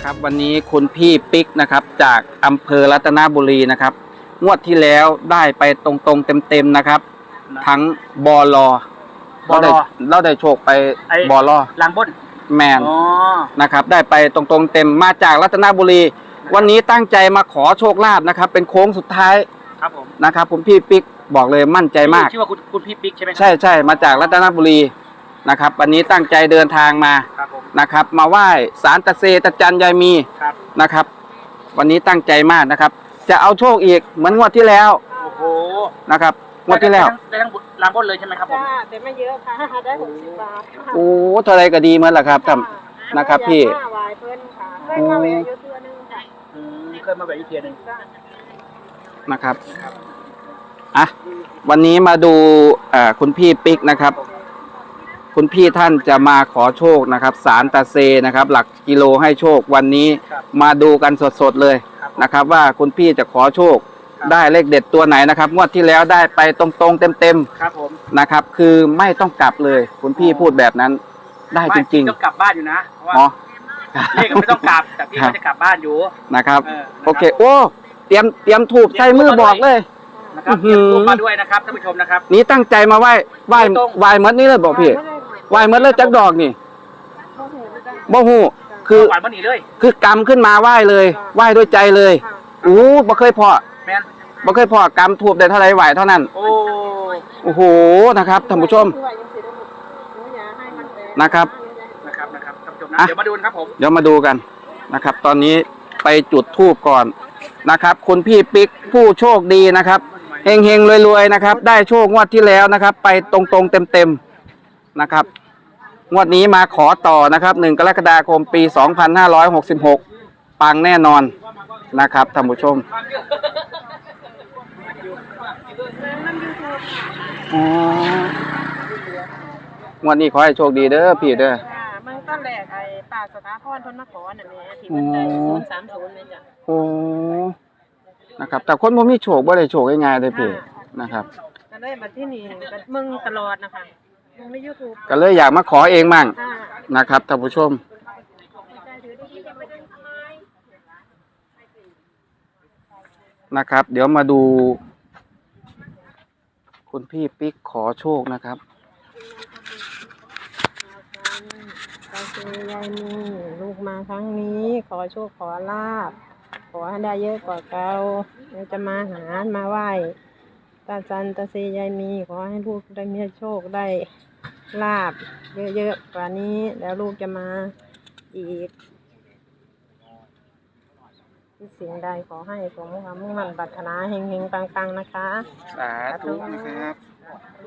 นะครับวันนี้คุณพี่ปิ๊กนะครับจากอำเภอรัตนบุรีนะครับงวดที่แล้วได้ไปตรงๆเต็มๆนะครับ ทั้งบอลอบลเราได้เราได้โชคไปไอ้ บอลอลางบนแมนอ๋อ นะครับ ได้ไปตรงๆเต็มมาจากรัตนบุรีวันนี้ตั้งใจมาขอโชคลาภนะครับ เป็นโค้งสุดท้ายครับผมนะครับคุณพี่ปิ๊กบอกเลยมั่นใจมาก ชื่อว่าคุณคุณพี่ปิ๊กใช่ไหมครับใช่ใช่มาจากรัตนบุรี นะครับ วันนี้ตั้งใจเดินทางมาครับผมนะครับ มาไหว้สารตะเซตะจันยายมีครับนะครับ วันนี้ตั้งใจมากนะครับ จะเอาโชคอีกเหมือนงวดที่แล้วโอ้โหนะครับงวดที่แล้วได้ทั้งลางบนเลยใช่ไหมครับผมจ้าแต่ไม่เยอะค่ะได้หกสิบบาทค่ะโอ้เท่าไรก็ดีเหมือนล่ะครับท่านนะครับ พี่ ห้าวายเพิ่นค่ะเคยมาแวะอยู่ตัวหนึงค่ะอืมเคยมาแบบอีกเทียหนึ่งจ้านะครับอะวันนี้มาดูเอ่อคุณพี่ปิ๊กนะครับ คุณพี่ท่านจะมาขอโชคนะครับสารตาเซนะครับ หลักกิโลให้โชควันนี้ครับมาดูกันสดๆเลยครับนะครับ ว่าคุณพี่จะขอโชคครับได้เลขเด็ดตัวไหนนะครับ งวดที่แล้วได้ไปตรงๆเต็มครับผมๆนะครับ คือไม่ต้องกลับเลย คุณพี่พูดแบบนั้นได้จริงไม่ต้องกลับบ้านอยู่นะเพราะว่าๆเนาะเลขก็ไม่ต้องกลับแต่พี่ครัก็บจะกลับบ้านอยู่นะครับเออนะครับโอเคโอ้เตรียมเตรียมถูกใส่มือบอกเลยนะครับอื้เตรียอมหือตัวมาด้วยนะครับท่านผู้ชมนะครับ นี่ตั้งใจมาไหว้ไหว้ไม่ต้องไหว้หมดนี่เลยบอกพี่ ไหว้หมดเลยจักดอกนี่โอ้โหจ้าบ่ฮู้คือหวานมันนี่เลย คือกำขึ้นมาไหว้เลยไหว้ด้วยใจเลยค่ะอู้บ่เคยพอแมนบ่เคยพอกำถูกได้เท่าไรไหวเท่านั้น โอ้โอ้โหนะครับท่านผู้ชมด้วยยังสิได้หมดหนูอย่าให้มันแตกนะครับนะครับนะครับท่านผู้ชมนะอะเดี๋ยวมาดูนะครับผมเดี๋ยวมาดูกันนะครับ ตอนนี้ไปจุดทูบก่อนนะครับคุณพี่ปิ๊กผู้โชคดีนะครับเฮงเฮงๆรวยๆนะครับ ได้โชคงวดที่แล้วนะครับ ไปตรงๆเต็มๆ นะครับ งวดนี้มาขอต่อนะครับ1กรกฎาคมปี 2566 ปังแน่นอนนะครับท่านผู้ชมอ๋องวดนี้ขอให้โชคดีเด้อพี่เด้อค่ะมันต้นแรกไอ้ป่าสถาพรเพิ่นมาขอน่ะแม่ที่มันได้อ๋อศูนย์สามศูนย์เลยจ้ะโอ้นะครับแต่คนบ่มีโชคบ่ได้โชคง่ายๆเลยพี่นะครับก็เลยมาที่นี่ก็มึงตลอดนะคะ มึงใน YouTube ก็เลยอยากมาขอเองมั่งค่ะนะครับท่านผู้ชม นะครับ เดี๋ยวมาดู คุณพี่ปิ๊กขอโชคนะครับตาเซยายมีลูกมาครั้งนี้ ขอโชคขอลาบ ขอให้ได้เยอะกว่าเก่าเดี๋ยวจะมาหามาไหว้ตาจันตาเซยายมี ขอให้ลูกได้มีโชคได้ ลาบเยอะๆกว่านี้แล้วลูกจะมาอีกที่สิ่งใดขอให้สมความมุ่งมั่นปรารถนาเฮงๆปังๆนะคะ สาธุนะครับ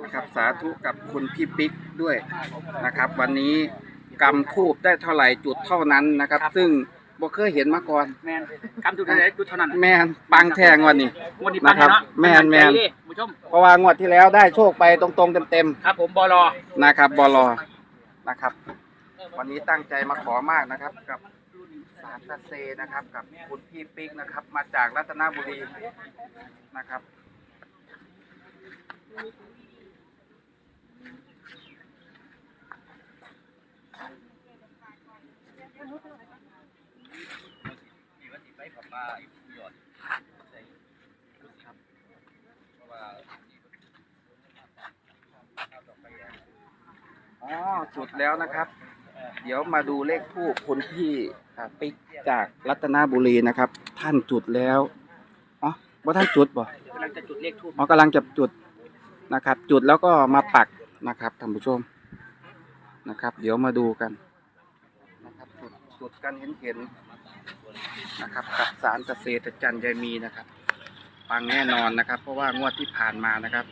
นะครับสาธุกับคุณพี่ปิ๊กด้วยนะครับ วันนี้กำทูบได้เท่าไหร่จุดเท่านั้นนะครับ ซึ่งบ่เคยเห็นมาก่อนแมนกำจุดเท่าไหร่จุดเท่านั้นแม่นปังแทงวันนี้งวันนี้ปังนะครับเนาะแม่นแม่นใจดิ ผู้ชมเพราะว่างวดที่แล้วได้โชคไปตรงๆเต็มครับ ผมบอลอๆนะครับบลนะครับ วันนี้ตั้งใจมาขอมากนะครับ กับสารตะเซนะครับ กับคุณพี่ปิ๊กนะครับ มาจากรัตนบุรีนะครับ อ๋อ จุดแล้วนะครับ เดี๋ยวมาดูเลขทูปคุณพี่อ่าปิ๊กจากรัตนบุรีนะครับ ท่านจุดแล้วอ๋อว่าท่านจุดบ่กำลังจะจุดเลขทูบอ๋อกำลังจะจุดนะครับ จุดแล้วก็มาปักนะครับท่านผู้ชมนะครับ เดี๋ยวมาดูกันนะครับจุดจุดกันเห็นเห็นๆนะครับกับสารเกษตรจันทร์ยายมีนะครับปังแน่นอนนะครับ เพราะว่างวดที่ผ่านมานะครับ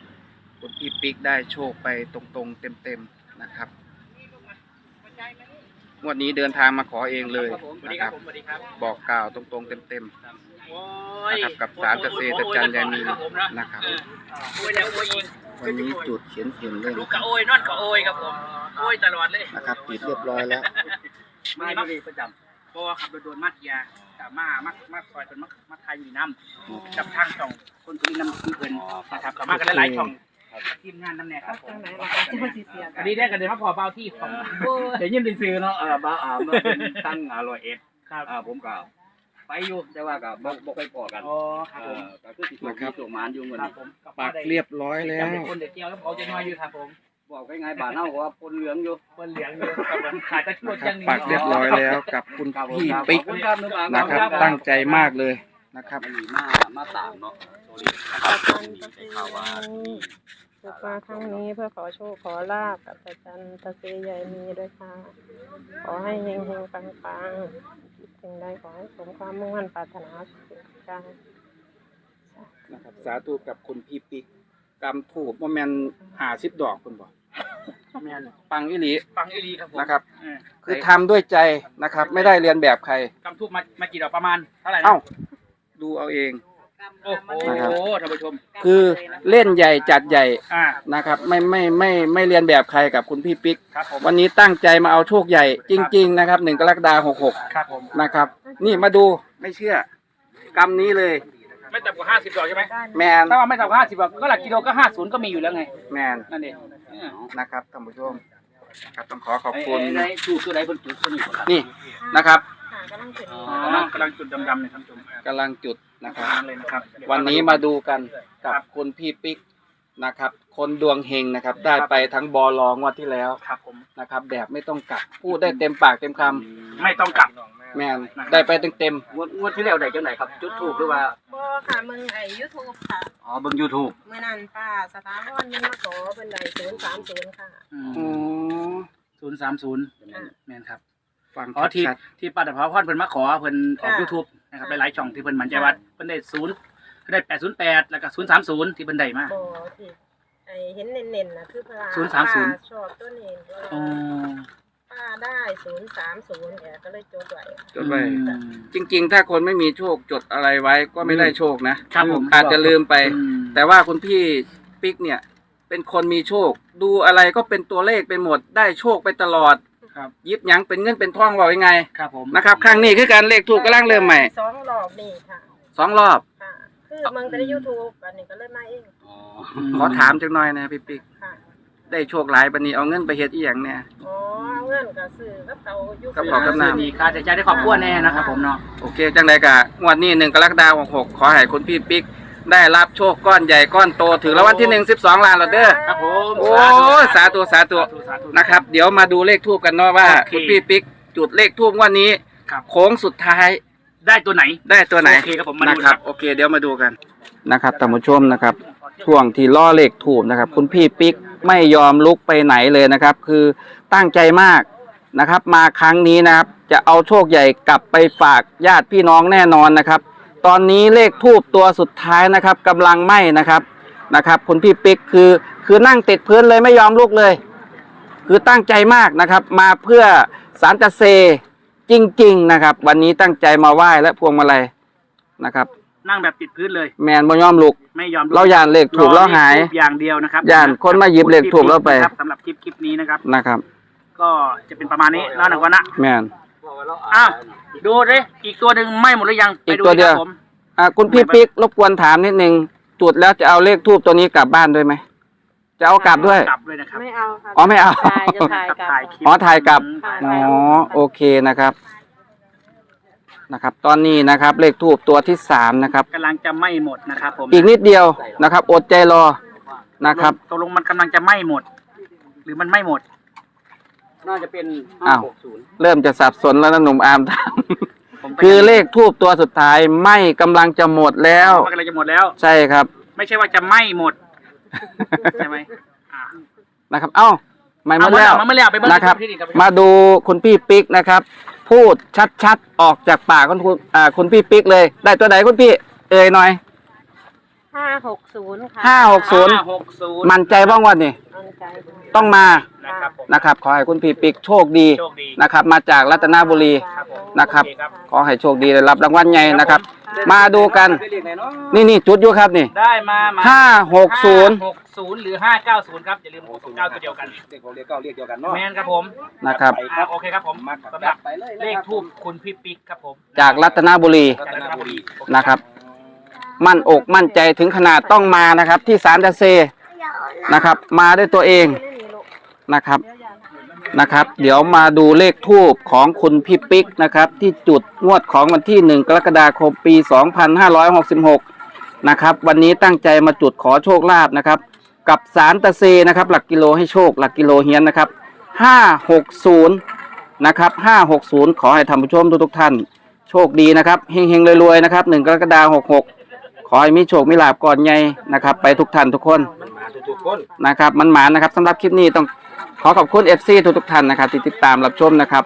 คุณพี่ปิ๊กได้โชคไปตรงๆ เต็มๆนะครับ งวดนี้เดินทางมาขอเองเลยครับผมสวัสดีนะคครัรับบผมสวัสดีครับบอกกล่าวตรงๆเต็มโอ้ๆยนะครับกับสารเกษตรจันทร์ยายมีครับผมนะนะครับโอ้ยแล้วโอ้ยอีกวันนี้จุดเขียนเห็นเลยลูกนะคกะรับโอ้ยนอนกะโอ้ยครับผมโอ้ยตลอดเลยนะครับปิดเรียบร้อยแล้ว มาอยู่ดีประจำเพราะว่าขับโดนๆมาเทียแต่มามามาคอยจนมามาทายอยู่น้ำกับทางช่องคนตัวนี้น้ำคือเพิ่นนะครับกับมากันหลายๆช่อง ทีมงานน้ำแน่ครับผมจังไหนล่ะคะที่ว่าสิเสียอันนี้ได้กันเลยมาพอเบาที่ของเดี๋ยวยิ้มเป็นซื้อเนาะเออบ้าอ่ามันเป็นตั้งอร่อยเอ็ดคครับอ่าผมก็ไปอยู่แต่ว่าก็บ่บ่ไปพอกันอ๋อครับเอผมอก็คือสิส่งมีส่งหมานอยู่เงินครับผมปักเรียบร้อยแล้วเป็นคนเด็กเกี่ยวแล้วเอาใจน้อยอยู่ครับผมบอกง่ายๆบ้านเฮาก็ว่าปนเหลืองอยู่คนเหลืองอยู่ครับผมขาดตะกรวดอย่างนี้ปักเรียบร้อยแล้วกับคุณครับผมพี่ครับปิ๊กขอบคุณครับน้องอานะครับขอณตั้งใจมากเลยนะครับอันนี้มามาตามเนาะโซลิด นะคตารับจันมีตะเซได้ข่าวว่าลูกมาครั้งนี้เพื่อขอโชคขอลาบกับตาจันตะเซยายมีด้วยค่ะ ขอให้เฮงเฮงปังปังๆคิดถึงใดขอให้สมความมุ่งมั่นปรารถนาสุขกายนะครับสาธุกับคุณพี่ปิ๊กกำถูกว่าแมนหาสิบดอกคุณบอกแม่นปังอิลีฟังอีรีครับผมนะครับ เออคือทำด้วยใจนะครับ ไม่ได้เรียนแบบใคร กำทุบมามากี่ดอกประมาณเท่าไหร่นะเอ้า ดูเอาเอง โอ้โหนะครับท่านผู้ชมคือเล่นใหญ่จัดใหญ่อ่า นะครับ ไม่ไม่ไม่ไม่เรียนแบบใครกับคุณพี่ปิ๊ก ครับผม วันนี้ตั้งใจมาเอาโชคใหญ่จริง ๆ นะครับหนึ่งกรกฎาคมหกหกครับผม นะครับ นี่มาดูไม่เชื่อกรรมนี้เลย ไม่ต่ำกว่าห้าสิบดอกใช่ไหมแมนถ้าว่าไม่ต่ำกว่าห้าสิบดอกก็หลักกิโลก็ห้าศูนย์ก็มีอยู่แล้วไง แมนนั่นเองเออนะครับท่านผู้ชมครับต้องขอขอบไอ้คุณไอ้ไอ้ชูคือไอ้เพิ่นจุดตัวนี้บ่ล่ะนี่นะครับค่ะกำลังถึงอ๋อ๋อกำลังจุดดำๆเลยท่านผู้ชมกำลังจุด นะครับนั่นเลยนะครับ วันนี้มาดูกันกับคุณพี่ปิ๊กนะครับ คนดวงเฮงนะครับ ได้ไปทั้งบอลองวดที่แล้วครับผมนะครับ แบบไม่ต้องกลับพูดได้เต็มปากเต็มคำไม่ต้องกลับแมนได้ไปเต็มเต็มงวดงวดที่แล้วได้จังไดครับ จุดถูกหรือว่า บ่ค่ะมึงไอ้ยูทูบค่ะ อ๋อเบิ่ง YouTube เมื่อนั้นป้าสถาพรยังมาขอเป็นใดศูนย์สามศูนย์ค่ะ ๆอ๋อศูนย์สามศูนย์อ่าแม่นครับ ฟังอ๋อที่ชัดที่ป้าแต่พาพรเพิ่นมาขอเพิ่นออก ค่ะยูทูบ นะครับหลายๆช่องที่เพิ่นมั่นใจว่าเพิ่นได้ศูนย์เพิ่นได้แปดศูนย์แปดแล้วก็ศูนย์สามศูนย์ที่เพิ่นได้มา บ่ที่ไอ้เห็นเน้นๆนะคือพลาศูนย์สามศูนย์ ป้ชอบตัวนี้ก็อ๋อป้าได้ศูนย์สามศูนย์แกก็เลยจดไว้ๆจดไว้อืม จริง ๆ ถ้าคนไม่มีโชคจดอะไรไว้ก็ไม่ได้โชคนะครับผม อาจจะลืมไป อืม แต่ว่าคุณพี่ปิ๊กเนี่ย เป็นคนมีโชค ดูอะไรก็เป็นตัวเลขไปหมดได้โชคไปตลอด ครับยิบหยังเป็นเงินเป็นทองบอกยังไงครับผมนะครับครั้งนี้คือการเลขถูกกำลังเริ่มใหม่สองรอบนี่ค่ะสองรอบค่ะคือมึงแต่ในยูทูบอันนี้ก็เลยมาเองอ๋อขอถามจังหน่อยนะพี่ปิ๊กค่ะได้โชคหลายบันนี้เอาเงินไปเฮ็ดอีหยังเนี่ยอ๋อเอาเงินก็ซื้อกับเขาอยู่กับเขากับน้ำมีค่าใช้จ่ายได้ครอบครัวแน่นะครับผมเนาะโอเคจังไรกะงวดนี้หนึ่งกรกฎาคมหกขอให้คุณพี่ปิ๊ก ได้รับโชคก้อนใหญ่ก้อนโตถึงรางวัลที่หนึ่งสิบสองล้านแล้วเด้อครับผมโอ้ยสาธุสาธุสาธุนะครับ เดี๋ยวมาดูเลขทูบกันเนาะว่าโอเคคุณพี่ปิ๊กจุดเลขทูบงวันนี้ครับโค้งสุดท้ายได้ตัวไหน ได้ตัวไหนโอเคครับผมมาดูนะครับโอเคเดี๋ยวมาดูกันนะครับท่านผู้ชมนะครับช่วงที่ล่อเลขถูกนะครับ คุณพี่ปิ๊กไม่ยอมลุกไปไหนเลยนะครับ คือตั้งใจมากนะครับ มาครั้งนี้นะครับ จะเอาโชคใหญ่กลับไปฝากญาติพี่น้องแน่นอนนะครับ ตอนนี้เลขทูบตัวสุดท้ายนะครับกำลังไหม้นะครับนะครับคุณพี่ปิ๊กคือคือนั่งติดพื้นเลยไม่ยอมลุกเลย คือตั้งใจมากนะครับ มาเพื่อสารตะเซจริง ๆ นะครับ วันนี้ตั้งใจมาไหว้และพวงมาลัยนะครับ นั่งแบบติดพื้นเลย แมนบ่ยอมลุก ไม่ยอมเราย่านเลขถูกเราหายรอเลขทูปอย่างเดียวนะครับย่านคนมาหยิบเลขทูปเราไปครับสำหรับคลิปคลิปนี้นะครับนะครับ ก็จะเป็นประมาณนี้แล้วหนึ่งวันนะแมน อ้าวดูดิอีกตัวหนึ่งไหม่หมดหรือยังไปอีกดูตัวเดียว ครับผมอ่าคุณพี่ปิ๊กรบกวนถามนิดนึงจุดแล้วจะเอาเลขทูบตัวนี้กลับบ้านด้วยไหมจะเอากลับด้วย กลับด้วยนะครับไม่เอาค่ะอ๋อไม่เอา ถ่ายจะถ่ายกลับ ถ่ายคลิปอ๋อถ่ายกลับ ถ่าย อ๋อรูปโอเคนะครับนะครับ ตอนนี้นะครับ เลขทูบตัวที่สามนะครับ กำลังจะไหม้หมดนะครับผมอีกนิดเดียวนะครับ อดใจรอนะครับ ตกลงมันกำลังจะไหม้หมด หรือมันไหม้หมด น่าจะเป็นอ้าว560เริ่มจะสับสนแล้วนะหนุ่มอาร์มผมก็คือเลขทูบตัวสุดท้ายไม่กำลังจะหมดแล้ว มันกำลังจะหมดแล้ว ใช่ครับ ไม่ใช่ว่าจะไหม้หมดใช่ไหมอ่านะครับ เอ้าไม่เอามามาแล้แล้ววมาไม่แล้วไปเบิ้งนะครับ ที่นี่ครับ มาดูคุณพี่ปิ๊กนะครับ พูดชัดๆ ออกจากปากของคุณอ่าคุณพี่ปิ๊กเลย ได้ตัวไหนคุณพี่ เอ่ยหน่อย ห้าหกศูนย์ค่ะห้าหกศูนย์ ห้าหกศูนย์มั่นใจบ้างวันนี้มั่นใจค่ะต้องมานะ ครับผมนะครับ ขอให้คุณพี่ปิ๊กโชคดีโชคดีนะครับ มาจากรัตนบุรีครับผมนะครับโอเครับขอให้โชคดีได้รับรางวัลใหญ่นะครับครับมาดูกันได้เลขไหนเนาะนี่นี่จุดอยู่ครับนี่ได้มามาห้าหกศูนย์หกศูนย์หรือห้าเก้าศูนย์ครับอย่าลืมหกเก้าตัวเดียวกันเลขของเลขเก้าเลขเดียวกันเนาะแมนครับผมนะครับ อ่าโอเคครับผมสำหรับไปเลยเลขทูบคุณพี่ปิ๊กครับผมจากรัตนบุรีรัตนบุรีนะครับ มั่นอกมั่นใจถึงขนาดต้องมานะครับ ที่ศาลตะเซนะครับ มาด้วยตัวเองเล่ นนี่ลูกนะครับเดี๋ยวอย่านะครับ เดี๋ยวมาดูเลขทูบของคุณพี่ปิ๊กนะครับ ที่จุดงวดของวันที่ 1 กรกฎาคมปี 2566 นะครับ วันนี้ตั้งใจมาจุดขอโชคลาภนะครับ กับสารตะเซนะครับ หลักกิโลให้โชค หลักกิโลเฮียนนะครับ 560 นะครับ 560 ขอให้ท่านผู้ชมทุกๆท่าน โชคดีนะครับเฮงๆรวยๆนะครับ1กรกฎาคม66 ขอให้มีโชคมีลาบก่อนใหญ่นะครับ ไปทุกท่านทุกคนมันมาทุกๆคนนะครับมันหมานนะครับสำหรับคลิปนี้ต้อง ขอขอบคุณเอฟซีทุกท่านนะครับที่ติดตามรับชมนะครับ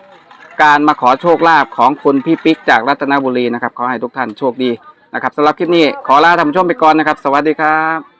การมาขอโชคลาภของคุณพี่ปิ๊กจากรัตนบุรีนะครับขอให้ทุกท่านโชคดีนะครับสำหรับคลิปนี้ขอลาท่านผู้ชมไปก่อนนะครับ สวัสดีครับ